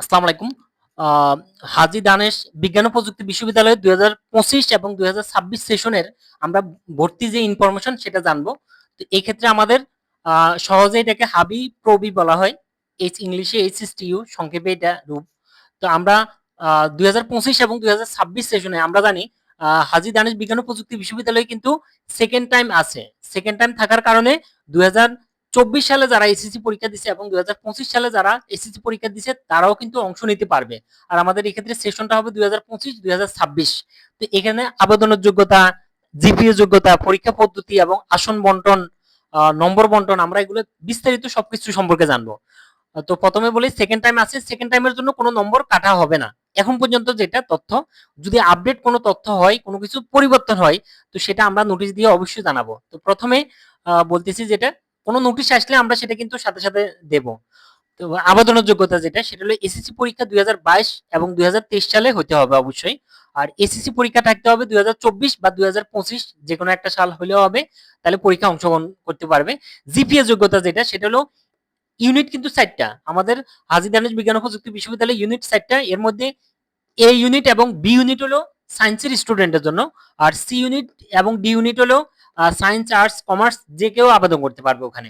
আসসালামু আলাইকুম। হাজী দানেশ বিজ্ঞান ও প্রযুক্তি বিশ্ববিদ্যালয়ের দুই এবং দুই হাজার ছাব্বিশ সেশনের আমরা ভর্তি যে ইনফরমেশন সেটা জানব। তো এই ক্ষেত্রে আমাদের সহজে এটাকে হাবি প্রবি বলা হয়। এইচ ইংলিশে এইচ এস টি ইউ সংক্ষেপে এটা রূপ। তো আমরা দুই হাজার পঁচিশ এবং দুই হাজার ছাব্বিশ সেশনে আমরা জানি হাজী দানেশ বিজ্ঞান ও প্রযুক্তি বিশ্ববিদ্যালয়ে কিন্তু সেকেন্ড টাইম আছে। সেকেন্ড টাইম থাকার কারণে দুই হাজার চব্বিশ সালে যারা এসএসসি পরীক্ষা দিছে এবং দুই হাজার পঁচিশ সালে যারা এসএসসি পরীক্ষা দিছে, তারাও কিন্তু অংশ নিতে পারবে। আর আমাদের এক্ষেত্রে সেশনটা হবে দুই হাজার পঁচিশ, দুই তো এখানে আবেদনের যোগ্যতা, জিপিএ যোগ্যতা, পরীক্ষা পদ্ধতি এবং আসন বন্টন নম্বর বন্টন, আমরা এগুলো বিস্তারিত সবকিছু সম্পর্কে জানব। তো প্রথমে বলি সেকেন্ড টাইম আছে সেকেন্ড টাইমের জন্য কোনো নম্বর কাটা হবে না। এখন পর্যন্ত যেটা তথ্য, যদি আপডেট কোনো তথ্য হয়, কোনো কিছু পরিবর্তন হয়, তো সেটা আমরা নোটিশ দিয়ে অবশ্যই জানাব। তো প্রথমে বলতেছি যেটা কোনো নোটিশ আসলে আমরা সেটা কিন্তু সাথে সাথে দেব। তো আবেদনের যোগ্যতা যেটা, সেটা হলো এসএসসি পরীক্ষা দুই হাজার বাইশ এবং দুই হাজার তেইশ সালে হতে হবে অবশ্যই। আর এসএসসি পরীক্ষা থাকতে হবে দুই হাজার চব্বিশ বা দুই যে কোনো একটা সাল হলেও হবে, তাহলে পরীক্ষা অংশগ্রহণ করতে পারবে। জিপিএ যোগ্যতা যেটা, সেটা হলো ইউনিট কিন্তু চারটা। আমাদের হাজী দানেশ বিজ্ঞান ও প্রযুক্তি বিশ্ববিদ্যালয় ইউনিট চারটা, এর মধ্যে এ ইউনিট এবং বি ইউনিট হলো সায়েন্সের স্টুডেন্টের জন্য, আর সি ইউনিট এবং ডি ইউনিট হলো সায়েন্স আর্টস কমার্স যে কেউ আবেদন করতে পারবে ওখানে।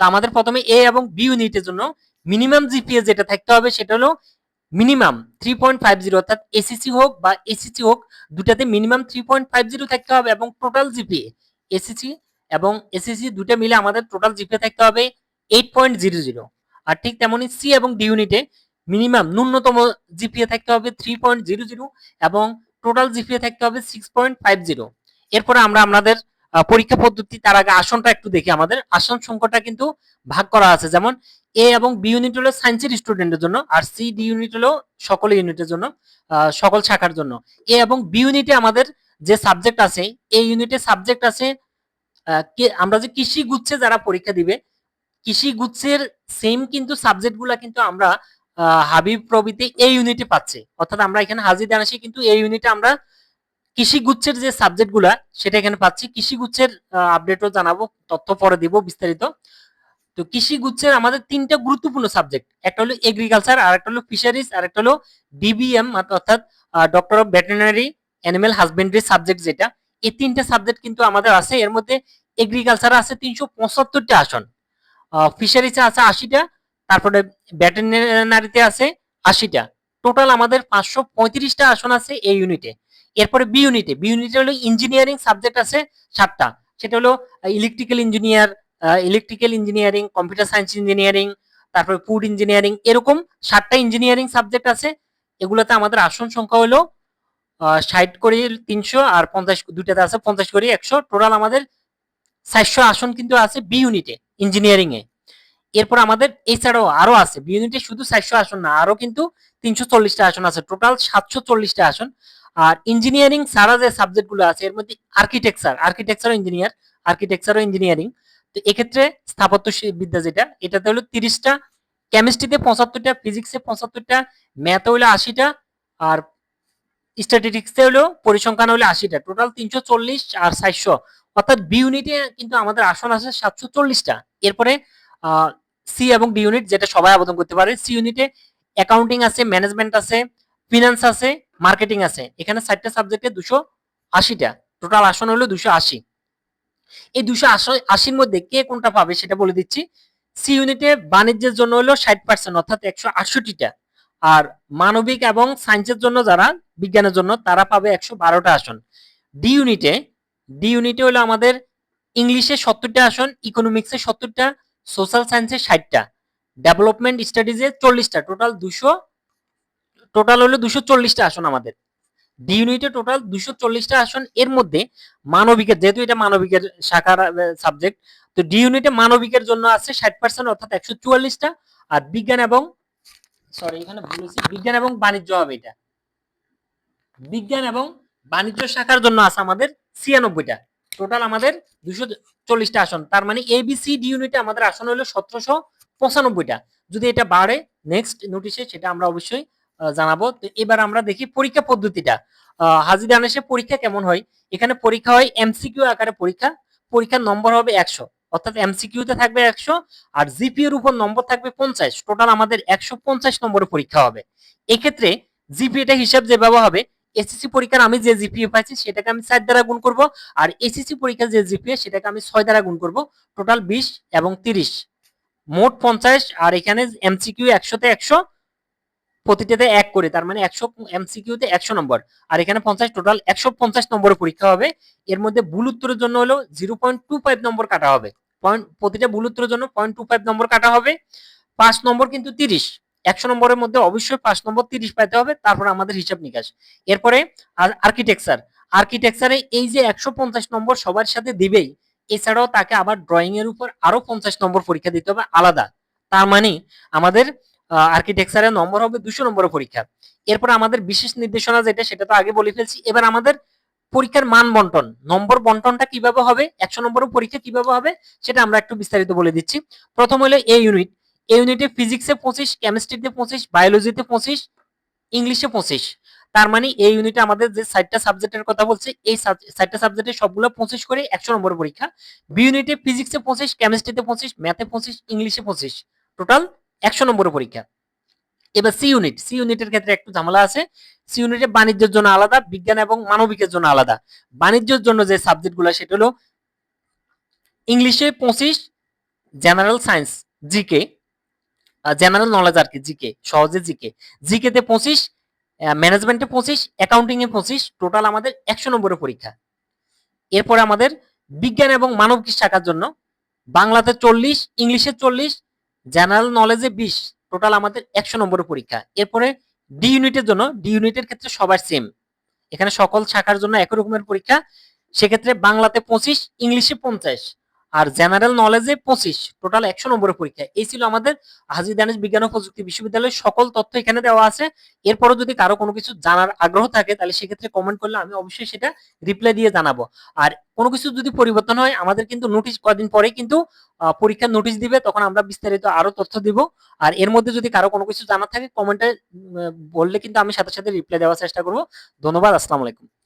তো আমাদের প্রথমে এ এবং বি ইউনিটের জন্য মিনিমাম জিপিএ যেটা থাকতে হবে সেটা হলো minimum three point five zero অর্থাৎ এসিসি হোক বা এসিসি হোক, দুটাতে minimum three point five zero থাকতে হবে এবং টোটাল জিপিএ এসিসি এবং এসিসি দুটো মিলে আমাদের টোটাল জিপিএ থাকতে হবে এইট পয়েন্ট জিরো জিরো আর ঠিক তেমনই সি এবং ডি ইউনিটে মিনিমাম ন্যূনতম জিপিএ থাকতে হবে থ্রি পয়েন্ট জিরো জিরো এবং টোটাল জিপিএ থাকতে হবে সিক্স পয়েন্ট ফাইভ জিরো এরপরে আমরা আমাদের পরীক্ষা পদ্ধতি তার আগে আসনটা একটু দেখি আমাদের। আসন সংখ্যাটা কিন্তু ভাগ করা আছে যেমন এ এবং বি ইউনিট হলো সায়েন্সের স্টুডেন্টের জন্য আর সি ডি ইউনিট হলো সকল ইউনিটের জন্য সকল শাখার জন্য। এ এবং বি ইউনিটে আমাদের যে সাবজেক্ট আছে এই ইউনিটে সাবজেক্ট আছে আহ, আমরা যে কৃষি গুচ্ছে যারা পরীক্ষা দিবে কৃষি গুচ্ছের সেম কিন্তু সাবজেক্টগুলা কিন্তু আমরা আহ, হাবিব প্রভৃতি এই ইউনিটে পাচ্ছি। অর্থাৎ আমরা এখানে হাজির দানাসি কিন্তু এই ইউনিটে আমরা কৃষি গুচ্ছের যে সাবজেক্টগুলা, সেটা এখানে পাচ্ছি। কৃষি গুচ্ছের আপডেটও জানাব, তথ্য পরে দিব বিস্তারিত। তো কৃষি গুচ্ছের আমাদের তিনটা গুরুত্বপূর্ণ সাবজেক্ট একটা হলো এগ্রিকালচার আর একটা হলো ফিশারিজ আর একটা হলো ডিবিএম অর্থাৎ doctor of veterinary animal husbandry subject যেটা। এই তিনটা সাবজেক্ট কিন্তু আমাদের আছে। এর মধ্যে এগ্রিকালচার আছে তিনশো পঁচাত্তরটা আসন। ফিশারিজে আছে আশিটা, তারপরে ভেটেরিনারিতে আছে আশিটা। টোটাল আমাদের পাঁচশো পঁয়ত্রিশটা আসন আছে এই ইউনিটে এরপরে বি ইউনিটে বি ইউনিটে হলো ইঞ্জিনিয়ারিং সাবজেক্ট আছে সাতটা। সেটা হলো electrical engineer electrical engineering computer science engineering তারপরে ফুড ইঞ্জিনিয়ারিং এরকম সাতটা ইঞ্জিনিয়ারিং সাবজেক্ট আছে। এগুলোতে আমাদের আসন সংখ্যা হলো ষাট করে তিনশো আর পঞ্চাশ, দুইটাতে আছে পঞ্চাশ করে একশো। টোটাল আমাদের চারশো আসন কিন্তু আছে বি ইউনিটে ইঞ্জিনিয়ারিং এ। এরপর আমাদের এছাড়াও আরও আছে। বি ইউনিটে শুধু চারশো আসন না, আরও কিন্তু তিনশো চল্লিশটা আসন আছে। টোটাল সাতশো চল্লিশটা আসন। আর ইঞ্জিনিয়ারিং ছাড়া যে সাবজেক্টগুলো আছে, এর মধ্যে আর্কিটেকচার আর্কিটেকচার ইঞ্জিনিয়ার আর্কিটেকচার ও ইঞ্জিনিয়ারিং তো এক্ষেত্রে স্থাপত্য বিদ্যা যেটা, এটাতে হলো তিরিশটা কেমিস্ট্রিতে পঁচাত্তরটা ফিজিক্সে পঁচাত্তরটা ম্যাথ হলো আশিটা, আর স্ট্যাটিস্টিক্সে হলো পরিসংখ্যান হলো আশিটা। টোটাল তিনশো চল্লিশ আর চারশো অর্থাৎ বি ইউনিটে কিন্তু আমাদের আসন আছে সাতশো চল্লিশটা। এরপরে সি এবং ডি ইউনিট যেটা সবাই আবেদন করতে পারে সি ইউনিটে অ্যাকাউন্টিং আছে ম্যানেজমেন্ট আছে ফিনান্স আছে মার্কেটিং আছে। এখানে চারটা সাবজেক্টে দুশো আশিটা। টোটাল আসন হলো দুশো আশি। এই দুশো আশির মধ্যে কে কোনটা পাবে সেটা বলে দিচ্ছি। সি ইউনিটে বাণিজ্যের জন্য হলো ষাট পার্সেন্ট অর্থাৎ একশো আটষট্টিটা। আর মানবিক এবং সায়েন্সের জন্য যারা, বিজ্ঞানের জন্য, তারা পাবে একশো বারোটা আসন। ডি ইউনিটে ডি ইউনিটে হলো আমাদের ইংলিশে সত্তরটা আসন ইকোনমিক্সে সত্তরটা সোশ্যাল সায়েন্সে ষাটটা। ডেভেলপমেন্ট স্টাডিজে চল্লিশটা। টোটাল দুশো টোটাল হলো দুশো চল্লিশটা আসন আমাদের। ডি ইউনিটে টোটাল দুশো চল্লিশটা আসন। এর মধ্যে মানবিকের যেহেতু এটা মানবিকের শাখার সাবজেক্ট তো ডি ইউনিটে মানবিকের জন্য আছে ষাট পার্সেন্ট অর্থাৎ একশো চুয়াল্লিশটা। আর বিজ্ঞান এবং সরি এখানে হয়েছে, বিজ্ঞান এবং বাণিজ্য হবে এটা। বিজ্ঞান এবং বাণিজ্য শাখার জন্য আছে আমাদের ছিয়ানব্বইটা। টোটাল আমাদের দুশো চল্লিশটা আসন। তার মানে এ বি সি ডি ইউনিটে আমাদের আসন হলো সতেরোশো পঁচানব্বইটা। যদি এটা বাড়ে নেক্সট নোটিশে সেটা আমরা অবশ্যই জানাব। তো এবার আমরা দেখি পরীক্ষা পদ্ধতিটা। হাজির আনেসে পরীক্ষা কেমন হয়? এখানে পরীক্ষা হয় এমসিকিউ আকারে পরীক্ষা। পরীক্ষার নম্বর হবে একশো। অর্থাৎ এমসিকিউ তে থাকবে একশো আর জিপি এর উপর নম্বর থাকবে পঞ্চাশ। টোটাল আমাদের একশো পঞ্চাশ নম্বরের পরীক্ষা হবে। এক্ষেত্রে জিপিএটা হিসাব যেভাবে হবে এসএসসি পরীক্ষার আমি যে জিপিএ পাইছি, সেটাকে আমি চার দ্বারা গুণ করব আর এসএসসি পরীক্ষার যে জিপিএ সেটাকে আমি ছয় দ্বারা গুণ করব। টোটাল বিশ এবং তিরিশ। মোট পঞ্চাশ আর এখানে এমসিকিউ একশোতে একশো। প্রতিটাতে এক করে, তার মানে একশো এমসিকিউতে একশো নম্বর। আর এখানে পঞ্চাশ টোটাল একশো পঞ্চাশ নম্বরের পরীক্ষা হবে। এর মধ্যে ভুল উত্তরের জন্য হলো জিরো পয়েন্ট টু ফাইভ নম্বর কাটা হবে। পয়েন্ট প্রতিটা ভুল উত্তরের জন্য পয়েন্ট টু ফাইভ নম্বর কাটা হবে। পাঁচ নম্বর কিন্তু তিরিশ। একশো নম্বরের মধ্যে অবশ্যই পাঁচ নম্বর তিরিশ পাইতে হবে, তারপর আমাদের হিসাব নিকাশ। এরপরে আর্কিটেকচার আর্কিটেকচারে এই যে একশো পঞ্চাশ নম্বর সবার সাথে দিবেই, এছাড়াও তাকে আবার ড্রয়িং এর উপর আরও পঞ্চাশ নম্বর পরীক্ষা দিতে হবে আলাদা। তার মানে আমাদের আর্কিটেকচারের নম্বর হবে দুশো নম্বরের পরীক্ষা এরপর আমাদের বিশেষ নির্দেশনা যেটা, সেটা তো আগে বলে ফেলছি। এবার আমাদের পরীক্ষার মান বন্টন নম্বর বন্টনটা কীভাবে হবে, একশো নম্বর পরীক্ষা কীভাবে হবে, সেটা আমরা একটু বিস্তারিত বলে দিচ্ছি। প্রথম হলো এ ইউনিট এই ইউনিটে ফিজিক্সে পঁচিশ কেমিস্ট্রিতে পঁচিশ বায়োলজিতে পঁচিশ ইংলিশে পঁচিশ। তার মানে এই ইউনিটে আমাদের যে সাতটা সাবজেক্টের কথা বলছে, এই সাতটা সাবজেক্টে সবগুলো পঁচিশ করে একশো নম্বর পরীক্ষা। বি ইউনিটে ফিজিক্সে পঁচিশ কেমিস্ট্রিতে পঁচিশ ম্যাথে পঁচিশ ইংলিশে পঁচিশ। টোটাল একশো নম্বরের পরীক্ষা। এবার সি ইউনিট সি ইউনিটের ক্ষেত্রে একটু ঝামেলা আছে। সি ইউনিটে বাণিজ্যের জন্য আলাদা, বিজ্ঞান এবং মানবিকের জন্য আলাদা। বাণিজ্যের জন্য যে সাবজেক্টগুলো সেটা হলো ইংলিশে পঁচিশ general science GK general knowledge আর কি জিকে সহজে জিকে জিকে তে পঁচিশ ম্যানেজমেন্টে পঁচিশ অ্যাকাউন্টিং এ পঁচিশ টোটাল আমাদের একশো নম্বরের পরীক্ষা। এরপরে আমাদের বিজ্ঞান এবং মানবিক শাখার জন্য বাংলাতে চল্লিশ, ইংলিশে চল্লিশ জেনারেল নলেজে বিশ টোটাল আমাদের একশো নম্বরের পরীক্ষা। এরপরে ডি ইউনিটের জন্য ডি ইউনিটের ক্ষেত্রে সবার সেম এখানে সকল শাখার জন্য একই রকমের পরীক্ষা। সেক্ষেত্রে বাংলাতে পঁচিশ, ইংলিশে পঞ্চাশ। আর জেনারেল নলেজে পঁচিশ টোটাল একশো নম্বরের পরীক্ষা। এই ছিল আমাদের হাজি দানিশ বিজ্ঞান ও প্রযুক্তি বিশ্ববিদ্যালয়ের সকল তথ্য এখানে দেওয়া আছে। এরপরও যদি কারও কোনো কিছু জানার আগ্রহ থাকে, তাহলে সেক্ষেত্রে কমেন্ট করলে আমি অবশ্যই সেটা রিপ্লাই দিয়ে জানাব। আর কোনো কিছু যদি পরিবর্তন হয়, আমাদের কিন্তু নোটিশ কদিন পরে কিন্তু পরীক্ষার নোটিশ দিবে, তখন আমরা বিস্তারিত আরও তথ্য দিব। আর এর মধ্যে যদি কারও কোনো কিছু জানার থাকে কমেন্টে বললে কিন্তু আমি সাথে সাথে রিপ্লাই দেওয়ার চেষ্টা করব। ধন্যবাদ, আসসালামু আলাইকুম।